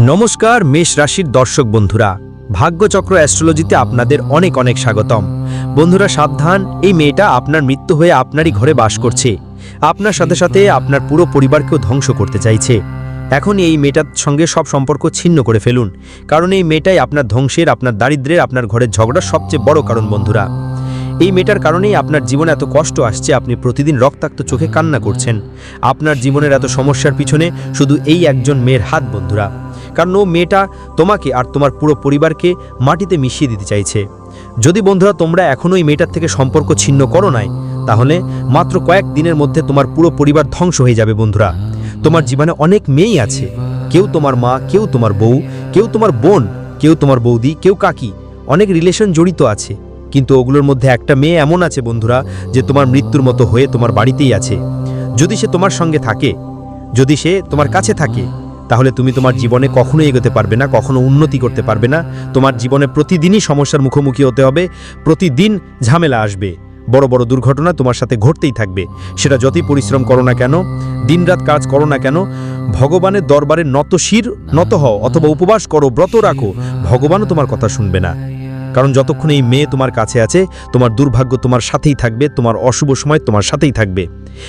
নমস্কার, মেষ রাশির দর্শক বন্ধুরা। ভাগ্যচক্র অ্যাস্ট্রোলজিতে আপনাদের অনেক অনেক স্বাগতম। বন্ধুরা, সাবধান, এই মেয়েটা আপনার মৃত্যু হয়ে আপনারই ঘরে বাস করছে। আপনার সাথে সাথে আপনার পুরো পরিবারকেও ধ্বংস করতে চাইছে। এখন এই মেয়েটার সঙ্গে সব সম্পর্ক ছিন্ন করে ফেলুন। কারণ এই মেয়েটাই আপনার ধ্বংসের, আপনার দারিদ্রের, আপনার ঘরের ঝগড়ার সবচেয়ে বড় কারণ বন্ধুরা। এই মেয়েটার কারণেই আপনার জীবনে এত কষ্ট আসছে, আপনি প্রতিদিন রক্তাক্ত চোখে কান্না করছেন। আপনার জীবনের এত সমস্যার পিছনে শুধু এই একজন মেয়ের হাত বন্ধুরা। কারণ ও মেয়েটা তোমাকে আর তোমার পুরো পরিবারকে মাটিতে মিশিয়ে দিতে চাইছে। যদি বন্ধুরা তোমরা এখনও এই মেয়েটার থেকে সম্পর্ক ছিন্ন করো নাই, তাহলে মাত্র কয়েক দিনের মধ্যে তোমার পুরো পরিবার ধ্বংস হয়ে যাবে বন্ধুরা। তোমার জীবনে অনেক মেয়েই আছে। কেউ তোমার মা, কেউ তোমার বউ, কেউ তোমার বোন, কেউ তোমার বৌদি, কেউ কাকি। অনেক রিলেশন জড়িত আছে। কিন্তু ওগুলোর মধ্যে একটা মেয়ে এমন আছে বন্ধুরা, যে তোমার মৃত্যুর মতো হয়ে তোমার বাড়িতেই আছে। যদি সে তোমার সঙ্গে থাকে, যদি সে তোমার কাছে থাকে তাহলে তুমি তোমার জীবনে কখনো এগোতে পারবে না, কখনো উন্নতি করতে পারবে না। তোমার জীবনে প্রতিদিনই সমস্যার মুখোমুখি হতে হবে। প্রতিদিন ঝামেলা আসবে। বড় বড় দুর্ঘটনা তোমার সাথে ঘটতেই থাকবে। সেটা যতই পরিশ্রম করো না কেন, দিনরাত কাজ করো না কেন, ভগবানের দরবারে নত শির, নত হও অথবা উপবাস করো, ব্রত রাখো, ভগবানও তোমার কথা শুনবে না। কারণ যতক্ষণ এই মেয়ে তোমার কাছে আছে, তোমার দুর্ভাগ্য তোমার সাথেই থাকবে, তোমার অশুভ সময় তোমার সাথেই থাকবে।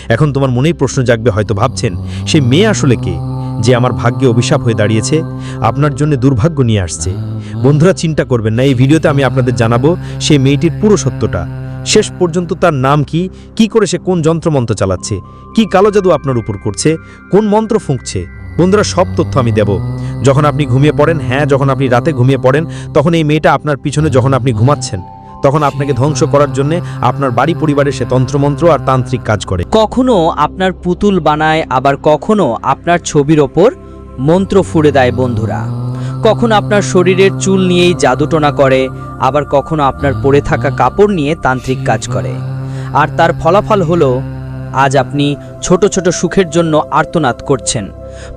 এখন তোমার মনেই প্রশ্ন জাগবে, হয়তো ভাবছেন, সে মেয়ে আসলে কে? যে আমার ভাগ্যে অভিশাপ হয়ে দাঁড়িয়েছে, আপনার জন্য দুর্ভাগ্য নিয়ে আসছে। বন্ধুরা, চিন্তা করবেন না, এই ভিডিওতে আমি আপনাদের জানাব সেই মেয়েটির পুরো সত্যটা। শেষ পর্যন্ত তার নাম কি কি করে সে কোন যন্ত্রমন্ত্র চালাচ্ছে, কি কালো জাদু আপনার উপর করছে, কোন মন্ত্র ফুঁকছে, বন্ধুরা, সব তথ্য আমি দেব। যখন আপনি ঘুমিয়ে পড়েন হ্যাঁ যখন আপনি রাতে ঘুমিয়ে পড়েন, তখন এই মেয়েটা আপনার পিছনে যখন আপনি ঘুমাচ্ছেন তখন আপনাকে ধ্বংস করার জন্য আপনার বাড়ি পরিবারে সে তন্ত্রমন্ত্র আর তান্ত্রিক কাজ করে। কখনো আপনার পুতুল বানায় আবার কখনো আপনার ছবির ওপর মন্ত্র ফুড়ে দেয় বন্ধুরা। কখনো আপনার শরীরের চুল নিয়েই জাদুটোনা করে আবার কখনো আপনার পরে থাকা কাপড় নিয়ে তান্ত্রিক কাজ করে। আর তার ফলাফল হলো আজ আপনি ছোট ছোট সুখের জন্য আর্তনাদ করছেন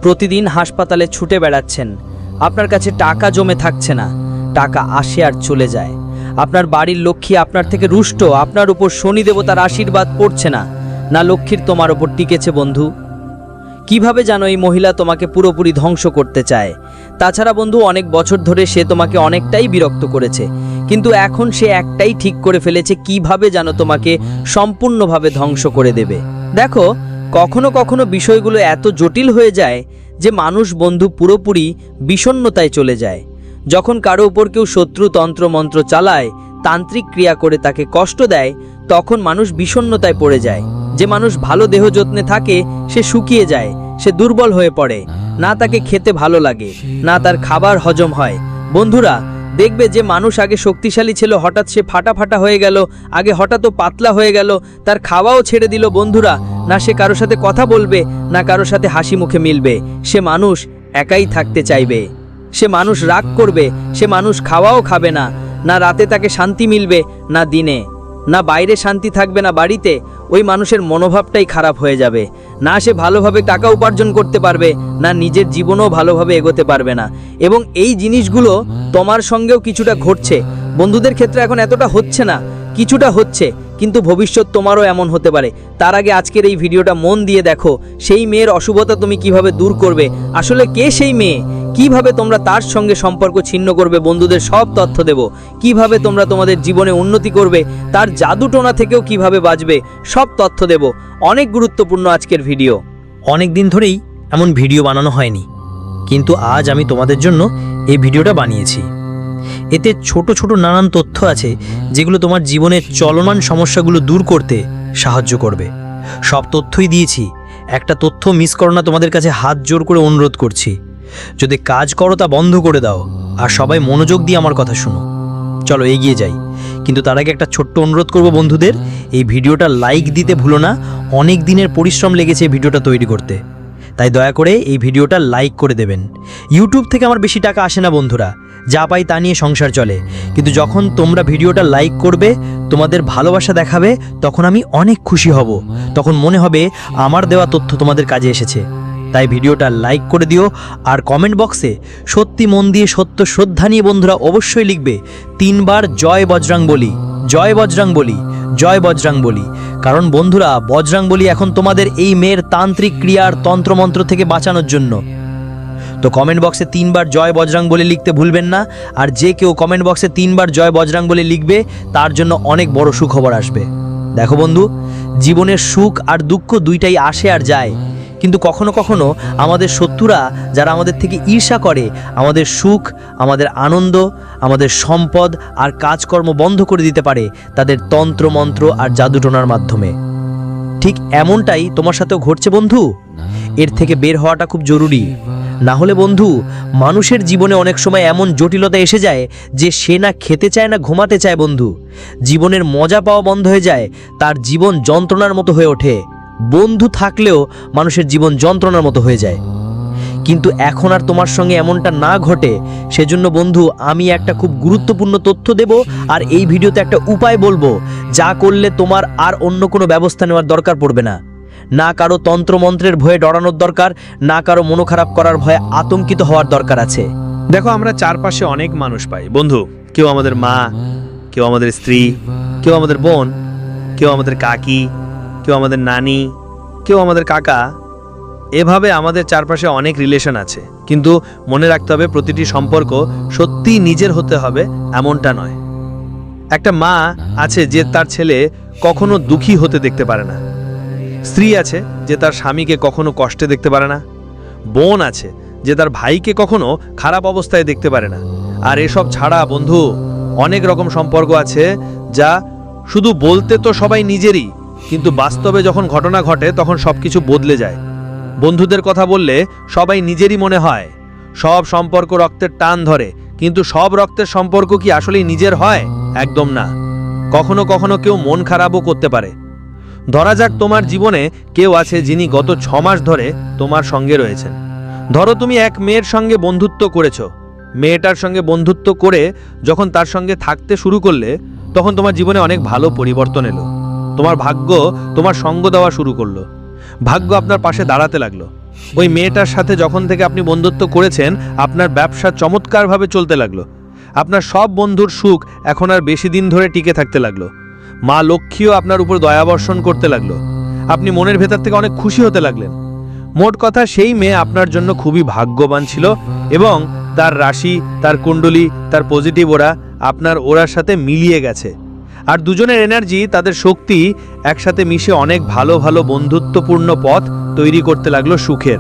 প্রতিদিন হাসপাতালে ছুটে বেড়াচ্ছেন আপনার কাছে টাকা জমে থাকছে না টাকা আসে আর চলে যায়। আপনার বাড়ির লক্ষ্মী আপনার থেকে রুষ্ট, আপনার উপর শনি দেবতার আশীর্বাদ পড়ছে না। না, লক্ষ্মীর তোমার ওপর টিকেছে বন্ধু। কীভাবে জানো এই মহিলা তোমাকে পুরোপুরি ধ্বংস করতে চায়? তাছাড়া বন্ধু, অনেক বছর ধরে সে তোমাকে অনেকটাই বিরক্ত করেছে। কিন্তু এখন সে একটাই ঠিক করে ফেলেছে, কীভাবে যেন তোমাকে সম্পূর্ণভাবে ধ্বংস করে দেবে? দেখো, কখনো কখনো বিষয়গুলো এত জটিল হয়ে যায় যে মানুষ বন্ধু পুরোপুরি বিষণ্ণতায় চলে যায়। যখন কারও উপর কেউ শত্রু, তন্ত্র, মন্ত্র চালায়, তান্ত্রিক ক্রিয়া করে তাকে কষ্ট দেয়, তখন মানুষ বিষণ্ণতায় পড়ে যায়। যে মানুষ ভালো দেহ যত্নে থাকে, সে শুকিয়ে যায়, সে দুর্বল হয়ে পড়ে। না তাকে খেতে ভালো লাগে, না তার খাবার হজম হয়। বন্ধুরা, দেখবে যে মানুষ আগে শক্তিশালী ছিল, হঠাৎ সে ফাটা ফাটা হয়ে গেল, আগে হঠাৎ ও পাতলা হয়ে গেল, তার খাওয়াও ছেড়ে দিল। বন্ধুরা, না সে কারোর সাথে কথা বলবে, না কারোর সাথে হাসি মুখে মিলবে। সে মানুষ একাই থাকতে চাইবে। সে মানুষ রাগ করবে, সে মানুষ খাওয়াও খাবে না না রাতে তাকে শান্তি মিলবে, না দিনে। না বাইরে শান্তি থাকবে, না বাড়িতে, ওই মানুষের মনোভাবটাই খারাপ হয়ে যাবে। না সে ভালোভাবে টাকা উপার্জন করতে পারবে, না নিজের জীবনও ভালোভাবে এগোতে পারবে না। এবং এই জিনিসগুলো তোমার সঙ্গেও কিছুটা ঘটছে। বন্ধুদের ক্ষেত্রে এখন এতটা হচ্ছে না, কিছুটা হচ্ছে, কিন্তু ভবিষ্যৎ তোমারও এমন হতে পারে। তার আগে আজকের এই ভিডিওটা মন দিয়ে দেখো, সেই মেয়ের অশুভতা তুমি কীভাবে দূর করবে? আসলে কে সেই মেয়ে? কীভাবে তোমরা তার সঙ্গে সম্পর্ক ছিন্ন করবে? বন্ধুদের সব তথ্য দেব। কীভাবে তোমরা তোমাদের জীবনে উন্নতি করবে? তার জাদুটোনা থেকেও কীভাবে বাঁচবে? সব তথ্য দেব। অনেক গুরুত্বপূর্ণ আজকের ভিডিও। অনেক দিন ধরেই এমন ভিডিও বানানো হয়নি। কিন্তু আজ আমি তোমাদের জন্য এই ভিডিওটা বানিয়েছি। এতে ছোট ছোট নানান তথ্য আছে, যেগুলো তোমার জীবনের চলমান সমস্যাগুলো দূর করতে সাহায্য করবে। সব তথ্যই দিয়েছি। একটা তথ্য মিস করো না, তোমাদের কাছে হাত জোর করে অনুরোধ করছি। যদি কাজ করো তা বন্ধ করে দাও, আর সবাই মনোযোগ দিয়ে আমার কথা শুনো। চলো এগিয়ে যাই। কিন্তু তার আগে একটা ছোট্ট অনুরোধ করব বন্ধুদের, এই ভিডিওটা লাইক দিতে ভুলো না। অনেক দিনের পরিশ্রম লেগেছে এই ভিডিওটা তৈরি করতে। তাই দয়া করে এই ভিডিওটা লাইক করে দেবেন। ইউটিউব থেকে আমার বেশি টাকা আসে না বন্ধুরা। যা পাই তা নিয়ে সংসার চলে। কিন্তু যখন তোমরা ভিডিওটা লাইক করবে, তোমাদের ভালোবাসা দেখাবে, তখন আমি অনেক খুশি হব। তখন মনে হবে আমার দেওয়া তথ্য তোমাদের কাজে এসেছে। তাই ভিডিওটা লাইক করে দিও আর কমেন্ট বক্সে সত্যি মন দিয়ে সত্য শ্রদ্ধা নিয়ে বন্ধুরা অবশ্যই লিখবে, তিনবার জয় বজরাং বলি, জয় বজরাং বলি, জয় বজরাং বলি। কারণ বন্ধুরা, বজরাং বলি এখন তোমাদের এই মেয়ের তান্ত্রিক ক্রিয়ার তন্ত্রমন্ত্র থেকে বাঁচানোর জন্য। তো কমেন্ট বক্সে তিনবার জয় বজরাং বলে লিখতে ভুলবেন না, আর যে কেউ কমেন্ট বক্সে তিনবার জয় বজরাং বলে লিখবে, তার জন্য অনেক বড় সুখবর আসবে। দেখো বন্ধু, জীবনের সুখ আর দুঃখ দুইটাই আসে আর যায়। কিন্তু কখনো কখনো আমাদের শত্রুরা, যারা আমাদের থেকে ঈর্ষা করে, আমাদের সুখ, আমাদের আনন্দ, আমাদের সম্পদ আর কাজকর্ম বন্ধ করে দিতে পারে তাদের তন্ত্র মন্ত্র আর জাদুটোনার মাধ্যমে। ঠিক এমনটাই তোমার সাথেও ঘটছে বন্ধু। এর থেকে বের হওয়াটা খুব জরুরি। না হলে বন্ধু, মানুষের জীবনে অনেক সময় এমন জটিলতা এসে যায় যে সে না খেতে চায় না ঘুমাতে চায় বন্ধু। জীবনের মজা পাওয়া বন্ধ হয়ে যায়, তার জীবন যন্ত্রণার মতো হয়ে ওঠে। বন্ধু থাকলেও মানুষের জীবন যন্ত্রণার মতো হয়ে যায়। কিন্তু এখন আর তোমার সঙ্গে এমনটা না ঘটে, সেজন্য বন্ধু, আমি একটা খুব গুরুত্বপূর্ণ তথ্য দেব আর এই ভিডিওতে একটা উপায় বলব। যা করলে তোমার আর অন্য কোনো ব্যবস্থা নেওয়ার দরকার পড়বে না। না কারও তন্ত্রমন্ত্রের ভয়ে ডরানোর দরকার, না কারও মনো খারাপ করার ভয়ে আতঙ্কিত হওয়ার দরকার আছে। দেখো, আমরা চারপাশে অনেক মানুষ পাই। বন্ধু, কেউ আমাদের মা, কেউ আমাদের স্ত্রী, কেউ আমাদের বোন, কেউ আমাদের কাকি, কেউ আমাদের নানি, কেউ আমাদের কাকা। এভাবে আমাদের চারপাশে অনেক রিলেশন আছে। কিন্তু মনে রাখতে হবে, প্রতিটি সম্পর্ক সত্যিই নিজের হতে হবে, এমনটা নয়। একটা মা আছে যে তার ছেলে কখনো দুঃখী হতে দেখতে পারে না। স্ত্রী আছে যে তার স্বামীকে কখনো কষ্টে দেখতে পারে না, বোন আছে যে তার ভাইকে কখনো খারাপ অবস্থায় দেখতে পারে না। আর এসব ছাড়া, বন্ধু, অনেক রকম সম্পর্ক আছে যা শুধু বলতে তো সবাই নিজেরই, কিন্তু বাস্তবে যখন ঘটনা ঘটে তখন সবকিছু বদলে যায়। বন্ধুদের কথা বললে সবাই নিজেরই মনে হয়, সব সম্পর্ক রক্তের টান ধরে, কিন্তু সব রক্তের সম্পর্ক কি আসলেই নিজের হয়? একদম না। কখনো কখনো কেউ মন খারাপও করতে পারে। ধরা যাক তোমার জীবনে কেউ আছে যিনি গত ছ মাস ধরে তোমার সঙ্গে রয়েছেন। ধরো তুমি এক মেয়ের সঙ্গে বন্ধুত্ব করেছ। মেয়েটার সঙ্গে বন্ধুত্ব করে যখন তার সঙ্গে থাকতে শুরু করলে, তখন তোমার জীবনে অনেক ভালো পরিবর্তন এলো। তোমার ভাগ্য তোমার সঙ্গ দেওয়া শুরু করল। ভাগ্য আপনার পাশে দাঁড়াতে লাগল। ওই মেয়েটার সাথে যখন থেকে আপনি বন্ধুত্ব করেছেন, আপনার ব্যবসা চমৎকারভাবে চলতে লাগল। আপনার সব বন্ধুর সুখ এখন আর বেশি দিন ধরে টিকে থাকতে লাগল। মা লক্ষ্মীও আপনার উপর দয়াবর্ষণ করতে লাগল। আপনি মনের ভেতর থেকে অনেক খুশি হতে লাগলেন। মোট কথা সেই মেয়ে আপনার জন্য খুবই ভাগ্যবান ছিল এবং তার রাশি, তার কুণ্ডলী, তার পজিটিভ ওরা আপনার ওরার সাথে মিলিয়ে গেছে। আর দুজনের এনার্জি তাদের শক্তি একসাথে মিশে অনেক ভালো ভালো বন্ধুত্বপূর্ণ পথ তৈরি করতে লাগল সুখের।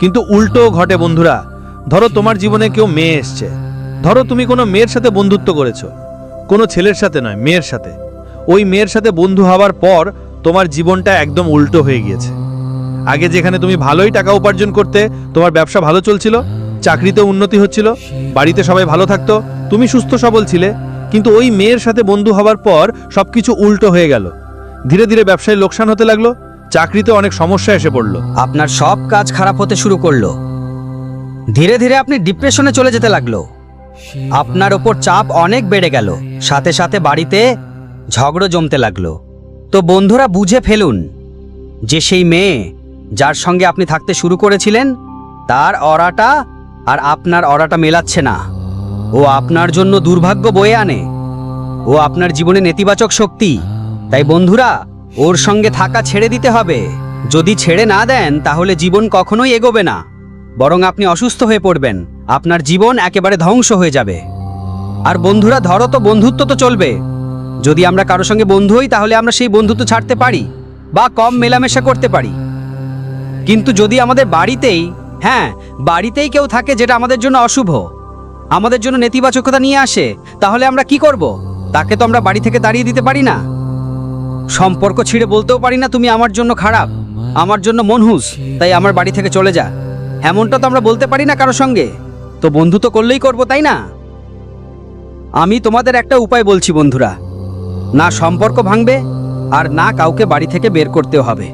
কিন্তু উল্টো ঘটে বন্ধুরা, ধরো তোমার জীবনে কেউ মেয়ে এসছে। ধরো তুমি কোনো মেয়ের সাথে বন্ধুত্ব করেছ। কোনো ছেলের সাথে নয়, মেয়ের সাথে। ওই মেয়ের সাথে বন্ধু হওয়ার পর তোমার জীবনটা একদম উল্টো হয়ে গিয়েছে। আগে যেখানে তুমি ভালোই টাকা উপার্জন করতে, তোমার ব্যবসা ভালো চলছিল চাকরিতে উন্নতি হচ্ছিল, বাড়িতে সবাই ভালো থাকতো, তুমি সুস্থ সবল ছিলে, কিন্তু ওই মেয়ের সাথে বন্ধু হওয়ার পর সবকিছু উল্টো হয়ে গেল। ধীরে ধীরে ব্যবসায় লোকসান হতে লাগল, চাকরিতে অনেক সমস্যা এসে পড়ল। আপনার সব কাজ খারাপ হতে শুরু করল। ধীরে ধীরে আপনি ডিপ্রেশনে চলে যেতে লাগল। আপনার ওপর চাপ অনেক বেড়ে গেল। সাথে সাথে বাড়িতে ঝগড়ো জমতে লাগল। তো বন্ধুরা বুঝে ফেলুন যে সেই মেয়ে যার সঙ্গে আপনি থাকতে শুরু করেছিলেন, তার অরাটা আর আপনার অরাটা মেলাচ্ছে না। ও আপনার জন্য দুর্ভাগ্য বয়ে আনে। ও আপনার জীবনে নেতিবাচক শক্তি। তাই বন্ধুরা, ওর সঙ্গে থাকা ছেড়ে দিতে হবে। যদি ছেড়ে না দেন, তাহলে জীবন কখনোই এগোবে না। বরং আপনি অসুস্থ হয়ে পড়বেন। আপনার জীবন একেবারে ধ্বংস হয়ে যাবে। আর বন্ধুরা, ধরো তো বন্ধুত্ব তো চলবে। যদি আমরা কারও সঙ্গে বন্ধু হই, তাহলে আমরা সেই বন্ধুত্ব ছাড়তে পারি বা কম মেলামেশা করতে পারি। কিন্তু যদি আমাদের বাড়িতেই হ্যাঁ বাড়িতেই কেউ থাকে যেটা আমাদের জন্য অশুভ, আমাদের জন্য নেতিবাচকতা নিয়ে আসে, তাহলে আমরা কি করব? তাকে তো আমরা বাড়ি থেকে তাড়িয়ে দিতে পারি না। সম্পর্ক ছিঁড়ে বলতেও পারি না, তুমি আমার জন্য খারাপ, আমার জন্য মনহুস তাই আমার বাড়ি থেকে চলে যা। এমনটা তো আমরা বলতে পারি না কারও সঙ্গে। তো বন্ধু তো করলেই করব, তাই না? আমি তোমাদের একটা উপায় বলছি, বন্ধুরা। না সম্পর্ক ভাঙবে আর না কাউকে বাড়ি থেকে বের করতে হবে।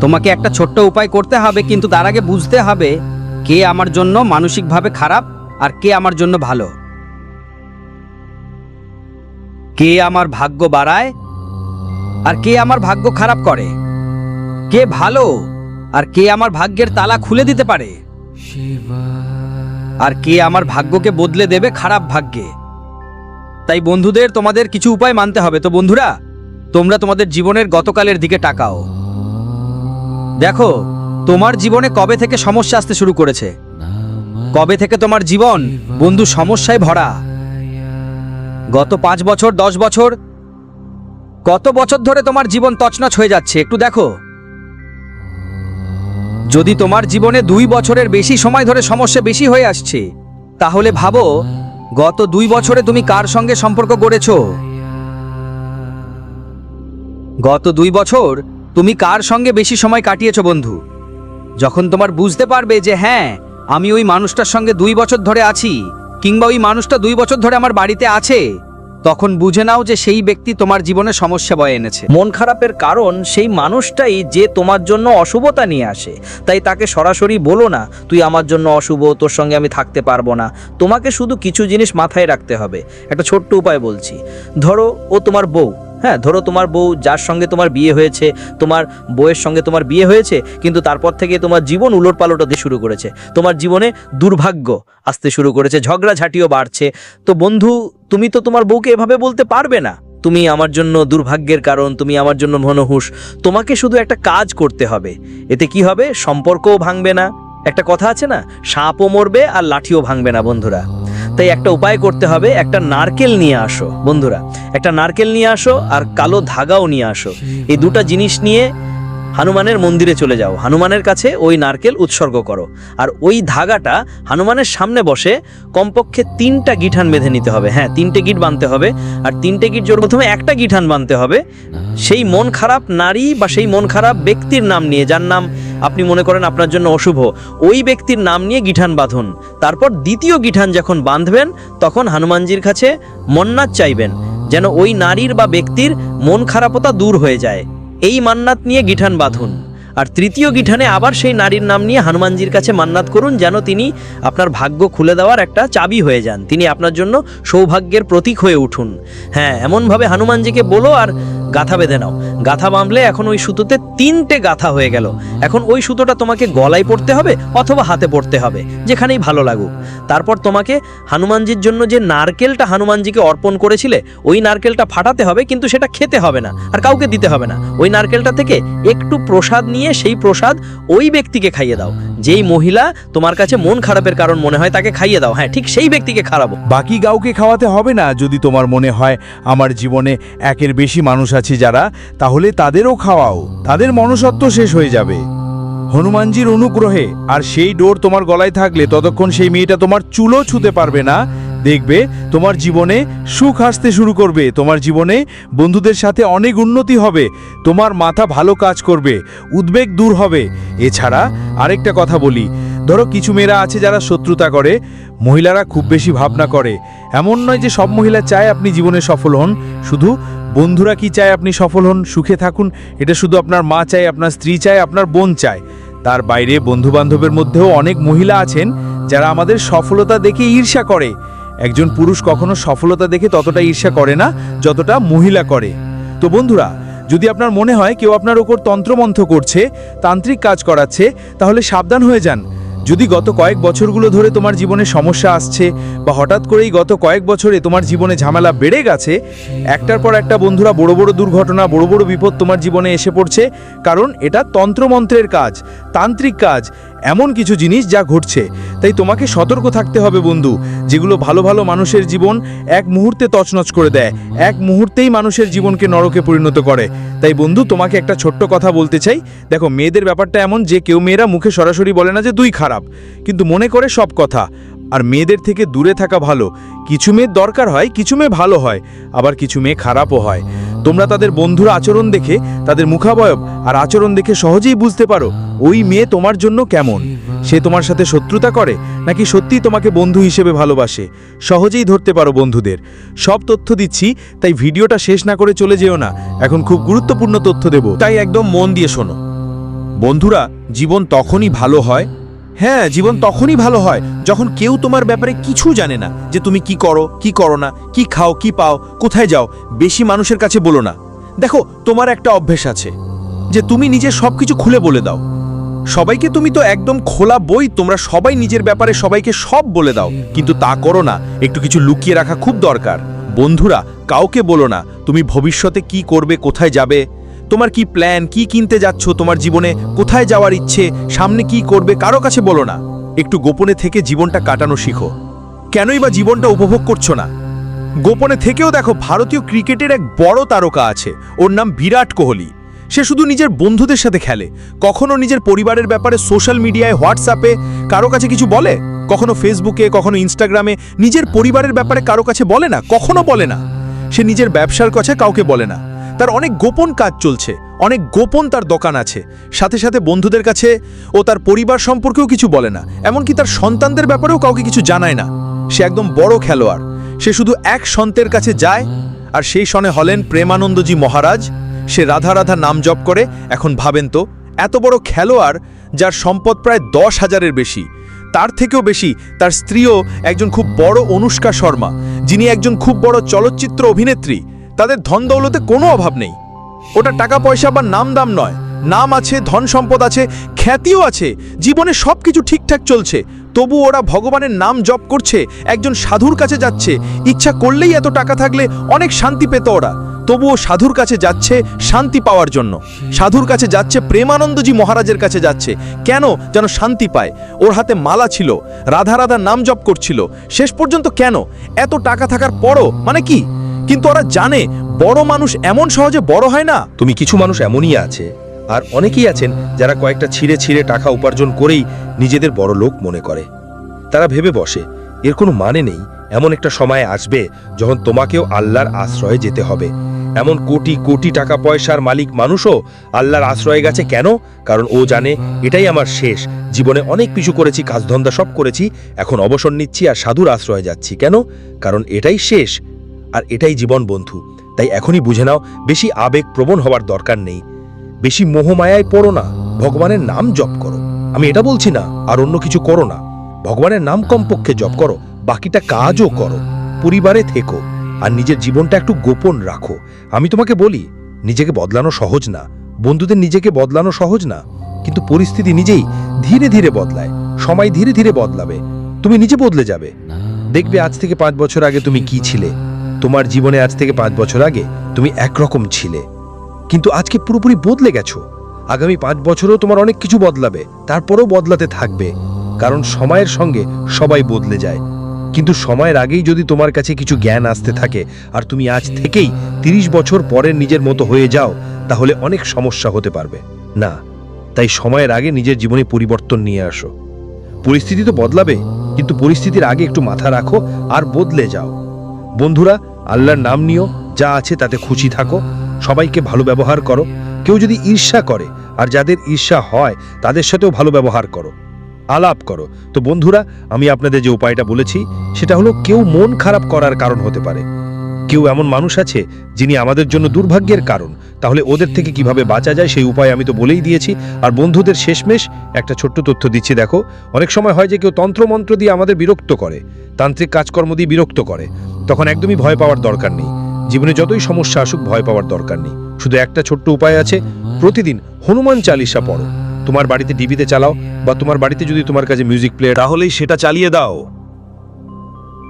তোমাকে একটা ছোট্ট উপায় করতে হবে, কিন্তু তার আগে বুঝতে হবে কে আমার জন্য মানসিকভাবে খারাপ আর কে আমার জন্য ভালো। কে আমার ভাগ্য বাড়ায় আর কে আমার ভাগ্য খারাপ করে। কে ভালো আর কে আমার ভাগ্যের তালা খুলে দিতে পারে। আর কে আমার ভাগ্যকে বদলে দেবে খারাপ ভাগ্যে। তাই বন্ধুদের তোমাদের কিছু উপায় মানতে হবে। তো বন্ধুরা, তোমরা তোমাদের জীবনের গতকালের দিকে টাকাও দেখো, তোমার জীবনে কবে থেকে সমস্যা আসতে শুরু করেছে? কবে থেকে তোমার জীবন বন্ধু সমস্যায় ভরা? গত পাঁচ বছর, দশ বছর, কত বছর ধরে তোমার জীবন তছনছ হয়ে যাচ্ছে? একটু দেখো। যদি তোমার জীবনে দুই বছরের বেশি সময় ধরে সমস্যা বেশি হয়ে আসছে, তাহলে ভাবো গত দুই বছরে তুমি কার সঙ্গে সম্পর্ক গড়েছ? গত দুই বছর তুমি কার সঙ্গে বেশি সময় কাটিয়েছ বন্ধু? যখন তোমার বুঝতে পারবে যে হ্যাঁ আমি ওই মানুষটার সঙ্গে দুই বছর ধরে আছি, কিংবা ওই মানুষটা দুই বছর ধরে আমার বাড়িতে আছে তখন বুঝে নাও যে সেই ব্যক্তি তোমার জীবনে সমস্যা বয়ে এনেছে। মন খারাপের কারণ সেই মানুষটাই যে তোমার জন্য অশুভতা নিয়ে আসে। তাই তাকে সরাসরি বলো না, তুই আমার জন্য অশুভ, তোর সঙ্গে আমি থাকতে পারব না। তোমাকে শুধু কিছু জিনিস মাথায় রাখতে হবে। একটা ছোট্ট উপায় বলছি। ধরো ও তোমার বউ। হ্যাঁ ধরো তোমার বউ যার সঙ্গে তোমার বিয়ে হয়েছে, তোমার বউয়ের সঙ্গে তোমার বিয়ে হয়েছে, কিন্তু তারপর থেকে তোমার জীবন উলট পালট হতে শুরু করেছে। তোমার জীবনে দুর্ভাগ্য আসতে শুরু করেছে, ঝগড়াঝাটিও বাড়ছে। তো বন্ধু, তুমি তো তোমার বউকে এভাবে বলতে পারবে না। তুমি আমার জন্য দুর্ভাগ্যের কারণ, তুমি আমার জন্য মনহুস তোমাকে শুধু একটা কাজ করতে হবে। এতে কি হবে? সম্পর্কও ভাঙবে না। একটা কথা আছে না, সাপও মরবে আর লাঠিও ভাঙবে না, বন্ধুরা। তাই একটা উপায় করতে হবে, একটা নারকেল নিয়ে আসো, বন্ধুরা। একটা নারকেল নিয়ে আসো আর কালো ধাগাও নিয়ে আসো। এই দুটো জিনিস নিয়ে হনুমানের মন্দিরে চলে যাও। হনুমানের কাছে ওই নারকেল উৎসর্গ করো। আর ওই ধাগাটা হনুমানের সামনে বসে কমপক্ষে তিনটা গিঠান বেঁধে নিতে হবে। হ্যাঁ তিনটে গিট বাঁধতে হবে আর তিনটে গিট জোর প্রথমে একটা গিঠান বাঁধতে হবে। সেই মন খারাপ নারী বা সেই মন খারাপ ব্যক্তির নাম নিয়ে, যার নাম আপনি মনে করেন আপনার জন্য অশুভ। ওই ব্যক্তির নাম নিয়ে গিঠান বাঁধুন। তারপর দ্বিতীয় গিঠান যখন বাঁধবেন, তখন হনুমানজির কাছে মন্নাত চাইবেন, যেন ওই নারীর বা ব্যক্তির মন খারাপতা দূর হয়ে যায়। এই মান্নাত নিয়ে গিঠান বাঁধুন। আর তৃতীয় গিঠানে আবার সেই নারীর নাম নিয়ে হনুমানজির কাছে মান্নাত করুন, যেন তিনি আপনার ভাগ্য খুলে দেওয়ার একটা চাবি হয়ে যান। তিনি আপনার জন্য সৌভাগ্যের প্রতীক হয়ে উঠুন। হ্যাঁ এমনভাবে হনুমানজিকে বলো আর গাথা বেঁধে নাও। গাথা বাঁধলে এখন ওই সুতোতে তিনটে গাথা হয়ে গেল। এখন ওই সুতোটা তোমাকে গলায় পড়তে হবে অথবা হাতে পড়তে হবে, যেখানেই ভালো লাগুক। তারপর তোমাকে হনুমানজির জন্য যে নারকেলটা হনুমানজিকে অর্পণ করেছিলে, ওই নারকেলটা ফাটাতে হবে, কিন্তু সেটা খেতে হবে না, আর কাউকে দিতে হবে না। ওই নারকেলটা থেকে একটু প্রসাদ নিয়ে সেই প্রসাদ ওই ব্যক্তিকে খাইয়ে দাও। যেই মহিলা তোমার কাছে মন খারাপের কারণ মনে হয় তাকে খাইয়ে দাও। হ্যাঁ ঠিক সেই ব্যক্তিকে খারাপো। বাকি কাউকে খাওয়াতে হবে না যদি তোমার মনে হয় আমার জীবনে একের বেশি মানুষ আছে যারা, তাহলে তাদেরও খাওয়াও। তাদের মনসত্ব শেষ হয়ে যাবে। হনুমানজির অনুগ্রহে, আর সেই ডোর তোমার গলায় থাকলে ততক্ষণ সেই মেয়েটা তোমার চুলও ছুতে পারবে না। দেখবে তোমার জীবনে সুখ আসতে শুরু করবে। তোমার জীবনে বন্ধুদের সাথে অনেক উন্নতি হবে। তোমার মাথা ভালো কাজ করবে। উদ্বেগ দূর হবে। এছাড়া আরেকটা কথা বলি। ধরো কিছু মেয়েরা আছে যারা শত্রুতা করে। মহিলারা খুব বেশি ভাবনা করে। এমন নয় যে সব মহিলা চায় আপনি জীবনে সফল হন। শুধু বন্ধুরা কি চায় আপনি সফল হন? সুখে থাকুন। এটা শুধু আপনার মা চায়, আপনার স্ত্রী চায়, আপনার বোন চায়। তার বাইরে বন্ধু বান্ধবের মধ্যেও অনেক মহিলা আছেন যারা আমাদের সফলতা দেখে ঈর্ষা করে। একজন পুরুষ কখনো সফলতা দেখে ততটা ঈর্ষা করে না, যতটা মহিলা করে। তো বন্ধুরা, যদি আপনার মনে হয় কেউ আপনার ওপর তন্ত্রমন্ত্র করছে, তান্ত্রিক কাজ করাচ্ছে, তাহলে সাবধান হয়ে যান। যদি গত কয়েক বছরগুলো ধরে তোমার জীবনে সমস্যা আসছে বা হঠাৎ করেই গত কয়েক বছরে তোমার জীবনে ঝামেলা বেড়ে গেছে, একটার পর একটা বন্ধুরা বড় বড় দুর্ঘটনা, বড় বড় বিপদ তোমার জীবনে এসে পড়ছে, কারণ এটা তন্ত্রমন্ত্রের কাজ। তান্ত্রিক কাজ, এমন কিছু জিনিস যা ঘটছে। তাই তোমাকে সতর্ক থাকতে হবে বন্ধু, যেগুলো ভালো ভালো মানুষের জীবন এক মুহূর্তে তছনছ করে দেয়, এক মুহূর্তেই মানুষের জীবনকে নরকে পরিণত করে। তাই বন্ধু, তোমাকে একটা ছোট্ট কথা বলতে চাই। দেখো, মেয়েদের ব্যাপারটা এমন যে কেউ মেয়েরা মুখে সরাসরি বলে না যে দুই খারাপ, কিন্তু মনে করে সব কথা। আর মেয়েদের থেকে দূরে থাকা ভালো, কিছু মেয়ের দরকার হয়, কিছু মেয়ে ভালো হয়, আবার কিছু মেয়ে খারাপও হয়। তোমরা তাদের বন্ধুর আচরণ দেখে, তাদের মুখাবয়ব আর আচরণ দেখে সহজেই বুঝতে পারো ওই মেয়ে তোমার জন্য কেমন। সে তোমার সাথে শত্রুতা করে নাকি সত্যিই তোমাকে বন্ধু হিসেবে ভালোবাসে? সহজেই ধরতে পারো বন্ধুদের। সব তথ্য দিচ্ছি, তাই ভিডিওটা শেষ না করে চলে যেও না। এখন খুব গুরুত্বপূর্ণ তথ্য দেব। তাই একদম মন দিয়ে শোনো। বন্ধুরা, জীবন তখনই ভালো হয় হ্যাঁ জীবন তখনই ভালো হয় যখন কেউ তোমার ব্যাপারে কিছু জানে না যে তুমি কি করো কি করো না, কি খাও, কি পাও, কোথায় যাও, বেশি মানুষের কাছে বলো না। দেখো, তোমার একটা অভ্যেস আছে যে তুমি নিজের সবকিছু খুলে বলে দাও। সবাইকে তুমি তো একদম খোলা বই, তোমরা সবাই নিজের ব্যাপারে সবাইকে সব বলে দাও। কিন্তু তা করো না, একটু কিছু লুকিয়ে রাখা খুব দরকার। বন্ধুরা, কাউকে বলো না, তুমি ভবিষ্যতে কি করবে, কোথায় যাবে? তোমার কি প্ল্যান কি কিনতে যাচ্ছ তোমার জীবনে? কোথায় যাওয়ার ইচ্ছে? সামনে কি করবে? কারও কাছে বলো না। একটু গোপনে থেকে জীবনটা কাটানো শিখো। কেনই বা জীবনটা উপভোগ করছ না? গোপনে থেকেও দেখো, ভারতীয় ক্রিকেটের এক বড় তারকা আছে। ওর নাম বিরাট কোহলি। সে শুধু নিজের বন্ধুদের সাথে খেলে। কখনো নিজের পরিবারের ব্যাপারে সোশ্যাল মিডিয়ায় হোয়াটসঅ্যাপে কারও কাছে কিছু বলে? কখনো ফেসবুকে কখনো ইনস্টাগ্রামে নিজের পরিবারের ব্যাপারে কারও কাছে বলে না? কখনো বলে না। সে নিজের ব্যবসার কাছে কাউকে বলে না। তার অনেক গোপন কাজ চলছে, অনেক গোপন তার দোকান আছে। সাথে সাথে বন্ধুদের কাছে ও তার পরিবার সম্পর্কেও কিছু বলে না, এমনকি তার সন্তানদের ব্যাপারেও কাউকে কিছু জানায় না। সে একদম বড় খেলোয়াড়। সে শুধু এক সন্তের কাছে যায়, আর সেই সনে হলেন প্রেমানন্দজি মহারাজ। সে রাধা রাধা নাম জপ করে, এখন ভাবেন তো, এত বড় খেলোয়াড় যার সম্পদ প্রায় দশ হাজারের বেশি। তার থেকেও বেশি, তার স্ত্রীও একজন খুব বড় অনুষ্কা শর্মা, যিনি একজন খুব বড় চলচ্চিত্র অভিনেত্রী। তাদের ধন দৌলতে কোনো অভাব নেই। ওটা টাকা পয়সা বা নাম দাম নয়। নাম আছে, ধন সম্পদ আছে, খ্যাতিও আছে। জীবনে সব কিছু ঠিকঠাক চলছে। তবু ওরা ভগবানের নাম জপ করছে, একজন সাধুর কাছে যাচ্ছে। ইচ্ছা করলেই এত টাকা থাকলে অনেক শান্তি পেত ওরা। তবুও সাধুর কাছে যাচ্ছে শান্তি পাওয়ার জন্য। সাধুর কাছে যাচ্ছে প্রেমানন্দজি মহারাজের কাছে যাচ্ছে। কেন যেন শান্তি পায়। ওর হাতে মালা ছিল। রাধা রাধা নাম জপ করছিল। শেষ পর্যন্ত কেন? এত টাকা থাকার পরও? মানে কি? কিন্তু ওরা জানে, বড় মানুষ এমন সহজে বড় হয় না। তুমি কিছু মানুষ এমনই আছে, আর অনেকেই আছেন যারা কয়েকটা ছিঁড়ে ছিঁড়ে টাকা উপার্জন করেই নিজেদের বড় লোক মনে করে। তারা ভেবে বসে, এর কোনো মানে নেই, এমন একটা সময় আসবে যখন তোমাকেও আল্লাহর আশ্রয়ে যেতে হবে। এমন কোটি কোটি টাকা পয়সার মালিক মানুষও আল্লাহর আশ্রয়ে গেছে কেন? কারণ ও জানে, এটাই আমার শেষ। জীবনে অনেক কিছু করেছি, কাজধন্দা সব করেছি, এখন অবসর নিচ্ছি আর সাধুর আশ্রয়ে যাচ্ছি। কেন? কারণ এটাই শেষ। আর এটাই জীবন, বন্ধু। তাই এখনই বুঝে নাও, বেশি আবেগ প্রবণ হওয়ার দরকার নেই। বেশি মোহমায়ায় পড়ো না। ভগবানের নাম জপ করো। আমি এটা বলছি না, আর অন্য কিছু করো না। ভগবানের নাম কমপক্ষে জপ করো, বাকিটা কাজও করো। পরিবারে থেকো, আর নিজের জীবনটা একটু গোপন রাখো। আমি তোমাকে বলি, নিজেকে বদলানো সহজ না। বন্ধুদের নিজেকে বদলানো সহজ না। কিন্তু পরিস্থিতি নিজেই ধীরে ধীরে বদলায়। সময় ধীরে ধীরে বদলাবে। তুমি নিজে বদলে যাবে। দেখবে আজ থেকে পাঁচ বছর আগে তুমি কি ছিলে। তোমার জীবনে আজ থেকে পাঁচ বছর আগে তুমি একরকম ছিলে। কিন্তু আজকে পুরোপুরি বদলে গেছো। আগামী পাঁচ বছরও তোমার অনেক কিছু বদলাবে, তারপরেও বদলাতে থাকবে। কারণ সময়ের সঙ্গে সবাই বদলে যায়। কিন্তু সময়ের আগেই যদি তোমার কাছে কিছু জ্ঞান আসতে থাকে, আর তুমি আজ থেকেই তিরিশ বছর পরের নিজের মতো হয়ে যাও, তাহলে অনেক সমস্যা হতে পারবে। না, তাই সময়ের আগে নিজের জীবনে পরিবর্তন নিয়ে আসো। পরিস্থিতি তো বদলাবে, কিন্তু পরিস্থিতির আগে একটু মাথা রাখো আর বদলে যাও। বন্ধুরা আল্লাহর নাম নিও, যা আছে তাতে খুশি থাকো, সবাইকে ভালো ব্যবহার করো। কেউ যদি ঈর্ষা করে, আর যাদের ঈর্ষা হয়, তাদের সাথেও ভালো ব্যবহার করো। আলাপ করো। তো বন্ধুরা, আমি আপনাদের যে উপায়টা বলেছি, সেটা হলো কেউ মন খারাপ করার কারণ হতে পারে। কেউ এমন মানুষ আছে, যিনি আমাদের জন্য দুর্ভাগ্যের কারণ। তাহলে ওদের থেকে কীভাবে বাঁচা যায়, সেই উপায় আমি তো বলেই দিয়েছি। আর বন্ধুদের শেষমেশ একটা ছোট্ট তথ্য দিচ্ছি, দেখো। অনেক সময় হয় যে কেউ তন্ত্রমন্ত্র দিয়ে আমাদের বিরক্ত করে, তান্ত্রিক কাজকর্ম দিয়ে বিরক্ত করে। তখন একদমই ভয় পাওয়ার দরকার নেই। জীবনে যতই সমস্যা আসুক, ভয় পাওয়ার দরকার নেই। শুধু একটা ছোট্ট উপায় আছে, প্রতিদিন হনুমান চালিসা পড়ো। তোমার বাড়িতে টিভিতে চালাও বা তোমার বাড়িতে যদি তোমার কাছে মিউজিক প্লেয়ার তাহলেই সেটা চালিয়ে দাও।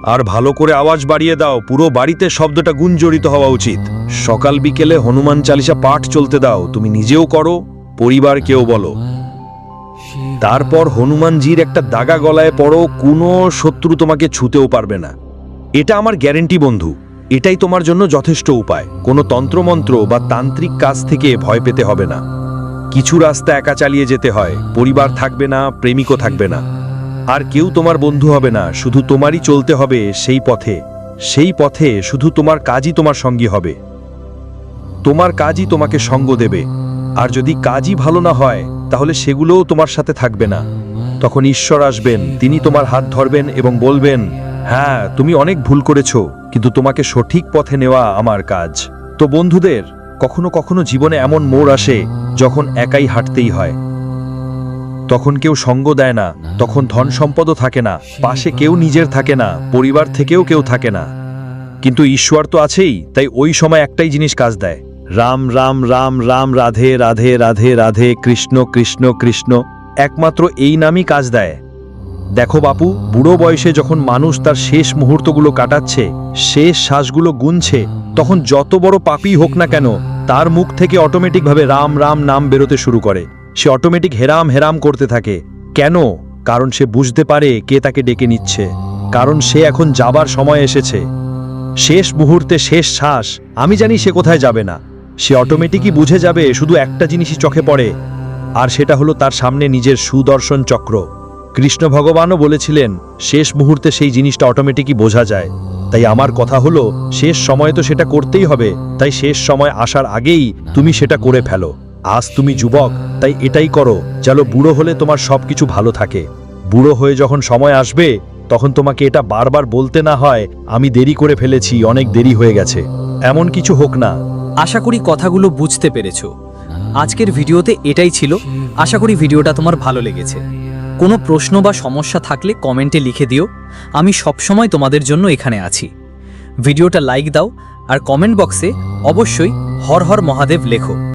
আর ভালো করে আওয়াজ বাড়িয়ে দাও, পুরো বাড়িতে শব্দটা গুঞ্জরিত হওয়া উচিত। সকাল বিকেলে হনুমান চালিসা পাঠ চলতে দাও, তুমি নিজেও করো, পরিবারকেও বলো। তারপর হনুমানজির একটা দাগা গলায় পড়ো, কোনো শত্রু তোমাকে ছুতেও পারবে না। এটা আমার গ্যারেন্টি, বন্ধু। এটাই তোমার জন্য যথেষ্ট উপায়। কোনো তন্ত্রমন্ত্র বা তান্ত্রিক কাজ থেকে ভয় পেতে হবে না। কিছু রাস্তা একা চালিয়ে যেতে হয়। পরিবার থাকবে না, প্রেমিকও থাকবে না। আর কেউ তোমার বন্ধু হবে না, শুধু তোমারই চলতে হবে সেই পথে। সেই পথে শুধু তোমার কাজই তোমার সঙ্গী হবে। তোমার কাজই তোমাকে সঙ্গ দেবে। আর যদি কাজই ভালো না হয়, তাহলে সেগুলোও তোমার সাথে থাকবে না। তখন ঈশ্বর আসবেন, তিনি তোমার হাত ধরবেন এবং বলবেন হ্যাঁ তুমি অনেক ভুল করেছ, কিন্তু তোমাকে সঠিক পথে নেওয়া আমার কাজ। তো বন্ধুদের, কখনো কখনো জীবনে এমন মোড় আসে যখন একাই হাঁটতেই হয়। তখন কেউ সঙ্গ দেয় না, তখন ধন সম্পদও থাকে না, পাশে কেউ নিজের থাকে না, পরিবার থেকেও কেউ থাকে না। কিন্তু ঈশ্বর তো আছেই, তাই ওই সময় একটাই জিনিস কাজ দেয়। রাম রাম রাম রাম, রাধে রাধে রাধে রাধে, কৃষ্ণ কৃষ্ণ কৃষ্ণ, একমাত্র এই নামই কাজ দেয়। দেখো বাপু, বুড়ো বয়সে যখন মানুষ তার শেষ মুহূর্তগুলো কাটাচ্ছে শেষ শ্বাসগুলো গুনছে, তখন যত বড় পাপই হোক না কেন, তার মুখ থেকে অটোমেটিকভাবে রাম রাম নাম বেরোতে শুরু করে। সে অটোমেটিক হেরাম হেরাম করতে থাকে। কেন? কারণ সে বুঝতে পারে কে তাকে ডেকে নিচ্ছে। কারণ সে এখন যাবার সময় এসেছে। শেষ মুহূর্তে শেষ শ্বাস, আমি জানি সে কোথায় যাবে না। সে অটোমেটিকই বুঝে যাবে শুধু একটা জিনিসই চোখে পড়ে, আর সেটা হলো তার সামনে নিজের সুদর্শন চক্র। কৃষ্ণ ভগবানও বলেছিলেন, শেষ মুহূর্তে সেই জিনিসটা অটোমেটিকই বোঝা যায়। তাই আমার কথা হলো, শেষ সময় তো সেটা করতেই হবে। তাই শেষ সময় আসার আগেই তুমি সেটা করে ফেলো। আজ তুমি যুবক, তাই এটাই করো। চলো, বুড়ো হলে তোমার সবকিছু ভালো থাকে। বুড়ো হয়ে যখন সময় আসবে, তখন তোমাকে এটা বারবার বলতে না হয়, আমি দেরি করে ফেলেছি, অনেক দেরি হয়ে গেছে। এমন কিছু হোক না। আশা করি কথাগুলো বুঝতে পেরেছ। আজকের ভিডিওতে এটাই ছিল। আশা করি ভিডিওটা তোমার ভালো লেগেছে। কোনো প্রশ্ন বা সমস্যা থাকলে কমেন্টে লিখে দিও। আমি সবসময় তোমাদের জন্য এখানে আছি। ভিডিওটা লাইক দাও আর কমেন্ট বক্সে অবশ্যই হর হর মহাদেব লেখো।